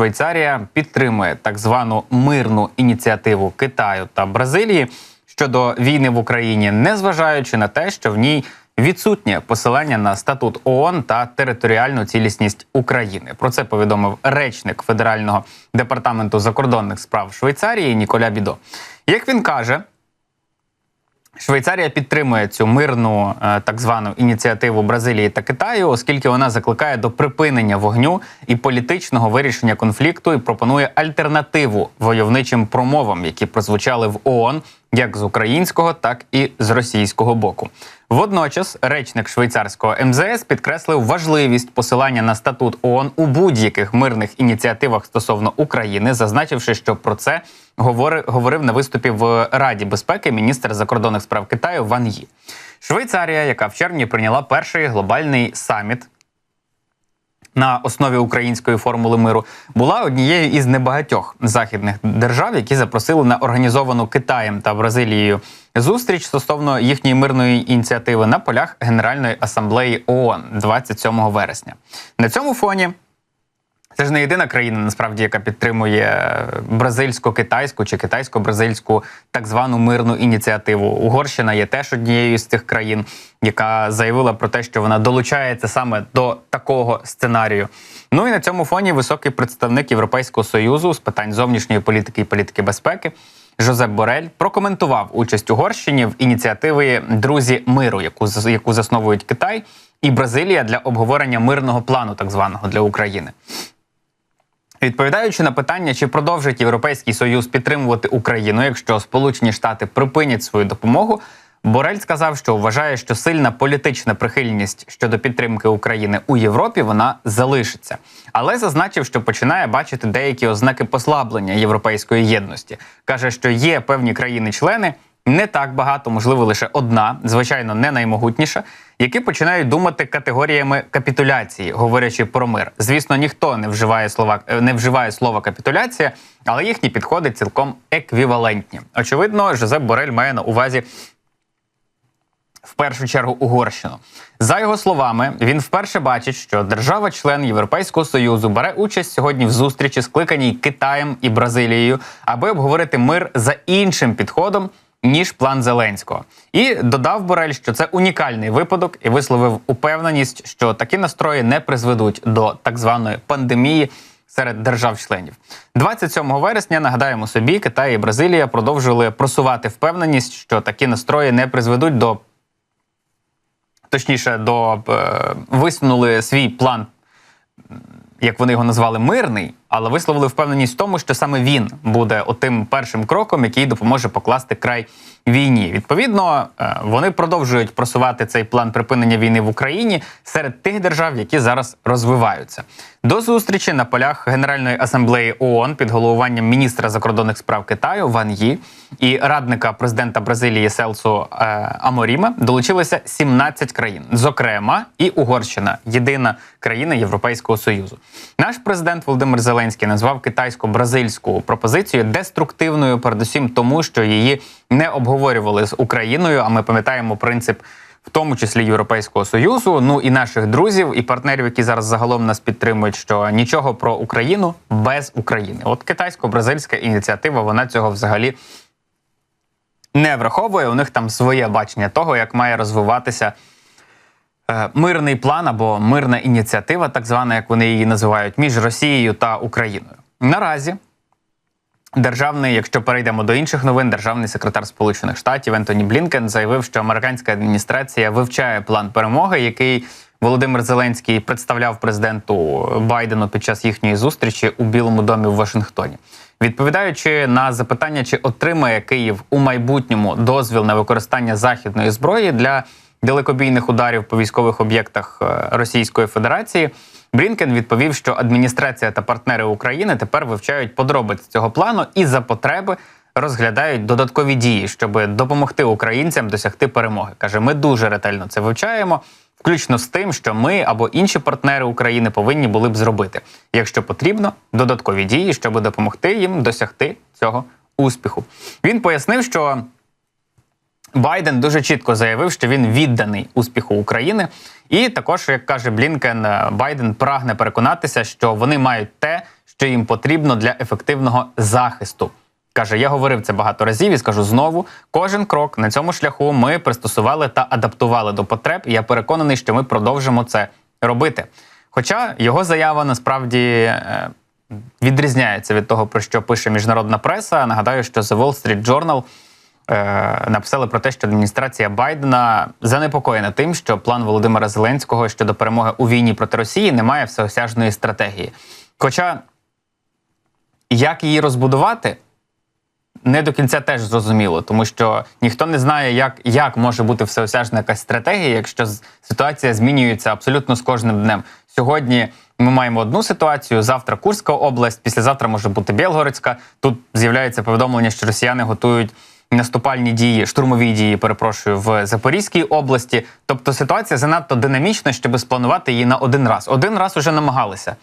Швейцарія підтримує так звану мирну ініціативу Китаю та Бразилії щодо війни в Україні, незважаючи на те, що в ній відсутнє посилання на статут ООН та територіальну цілісність України. Про це повідомив речник Федерального департаменту закордонних справ Швейцарії Ніколя Бідо. Як він каже, Швейцарія підтримує цю мирну е, так звану ініціативу Бразилії та Китаю, оскільки вона закликає до припинення вогню і політичного вирішення конфлікту і пропонує альтернативу войовничим промовам, які прозвучали в ООН як з українського, так і з російського боку. Водночас, речник швейцарського МЗС підкреслив важливість посилання на статут ООН у будь-яких мирних ініціативах стосовно України, зазначивши, що про це говори- говорив на виступі в Раді безпеки міністр закордонних справ Китаю Ван Ї. Швейцарія, яка в червні прийняла перший глобальний саміт на основі української формули миру, була однією із небагатьох західних держав, які запросили на організовану Китаєм та Бразилією зустріч стосовно їхньої мирної ініціативи на полях Генеральної асамблеї ООН 27 вересня. На цьому фоні. Це ж не єдина країна, насправді, яка підтримує бразильсько-китайську чи китайсько-бразильську так звану мирну ініціативу. Угорщина є теж однією з цих країн, яка заявила про те, що вона долучається саме до такого сценарію. Ну і на цьому фоні високий представник Європейського союзу з питань зовнішньої політики і політики безпеки. Жозеп Борель прокоментував участь Угорщині в ініціативі Друзі миру, яку яку засновують Китай і Бразилія для обговорення мирного плану, так званого для України. Відповідаючи на питання, чи продовжить Європейський Союз підтримувати Україну, якщо Сполучені Штати припинять свою допомогу, Борель сказав, що вважає, що сильна політична прихильність щодо підтримки України у Європі вона залишиться, але зазначив, що починає бачити деякі ознаки послаблення європейської єдності. каже, що є певні країни-члени. Не так багато, можливо, лише одна, звичайно, не наймогутніша, які починають думати категоріями капітуляції, говорячи про мир. Звісно, ніхто не вживає слова е, не вживає слова капітуляція, але їхні підходи цілком еквівалентні. Очевидно, Жозеп Борель має на увазі в першу чергу Угорщину. За його словами, він вперше бачить, що держава-член Європейського союзу бере участь сьогодні в зустрічі, скликаній Китаєм і Бразилією, аби обговорити мир за іншим підходом. Ніж план Зеленського, і додав Борель, що це унікальний випадок, і висловив упевненість, що такі настрої не призведуть до так званої пандемії серед держав-членів. 27 вересня нагадаємо собі, Китай і Бразилія продовжили просувати впевненість, що такі настрої не призведуть до точніше, до е, висунули свій план, як вони його назвали, мирний, але висловили впевненість в тому, що саме він буде отим першим кроком, який допоможе покласти край війні. Відповідно, е, вони продовжують просувати цей план припинення війни в Україні серед тих держав, які зараз розвиваються. До зустрічі на полях Генеральної асамблеї ООН під головуванням міністра закордонних справ Китаю Ван Ї і радника президента Бразилії Селсу е, Аморіма долучилися 17 країн, зокрема і Угорщина, єдина країна Європейського союзу. Наш президент Володимир Зеленський назвав китайсько-бразильську пропозицію деструктивною, передусім тому, що її не обговорювали з Україною. А ми пам'ятаємо принцип. В тому числі Європейського союзу, ну і наших друзів і партнерів, які зараз загалом нас підтримують, що нічого про Україну без України. От китайсько-бразильська ініціатива, вона цього взагалі не враховує. У них там своє бачення того, як має розвиватися мирний план або мирна ініціатива, так звана, як вони її називають, між Росією та Україною. Наразі Державний, якщо перейдемо до інших новин, державний секретар Сполучених Штатів Ентоні Блінкен заявив, що американська адміністрація вивчає план перемоги, який Володимир Зеленський представляв президенту Байдену під час їхньої зустрічі у Білому домі в Вашингтоні. Відповідаючи на запитання, чи отримає Київ у майбутньому дозвіл на використання західної зброї для далекобійних ударів по військових об'єктах е, Російської Федерації. Блінкен відповів, що адміністрація та партнери України тепер вивчають подробиці цього плану і за потреби розглядають додаткові дії, щоб допомогти українцям досягти перемоги. каже, ми дуже ретельно це вивчаємо, включно з тим, що ми або інші партнери України повинні були б зробити, якщо потрібно, додаткові дії, щоб допомогти їм досягти цього успіху. Він пояснив, що Байден дуже чітко заявив, що він відданий успіху України, і також, як каже Блінкен, Байден прагне переконатися, що вони мають те, що їм потрібно для ефективного захисту. Каже, я говорив це багато разів і скажу знову: кожен крок на цьому шляху ми пристосували та адаптували до потреб. І я переконаний, що ми продовжимо це робити. Хоча його заява насправді е, відрізняється від того, про що пише міжнародна преса. Нагадаю, що The Wall Street Journal е, написали про те, що адміністрація Байдена занепокоєна тим, що план Володимира Зеленського щодо перемоги у війні проти Росії не має всеосяжної стратегії. Хоча як її розбудувати, не до кінця теж зрозуміло, тому що ніхто не знає, як, як може бути всеосяжна якась стратегія, якщо ситуація змінюється абсолютно з кожним днем. Сьогодні ми маємо одну ситуацію, завтра Курська область, післязавтра може бути Білгородська. Тут з'являється повідомлення, що росіяни готують наступальні дії, штурмові дії, перепрошую, в Запорізькій області. Тобто ситуація занадто динамічна, щоб спланувати її на один раз. Один раз уже намагалися.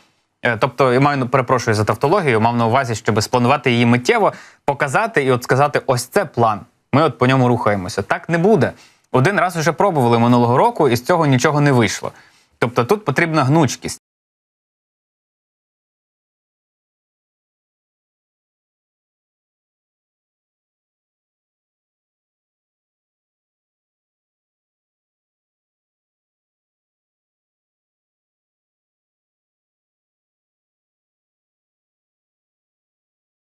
Е, Тобто, я маю перепрошую за тавтологію, мав на увазі, щоб спланувати її миттєво, показати і от сказати: ось це план. Ми от по ньому рухаємося. Так не буде. Один раз вже пробували минулого року, і з цього нічого не вийшло. Тобто тут потрібна гнучкість.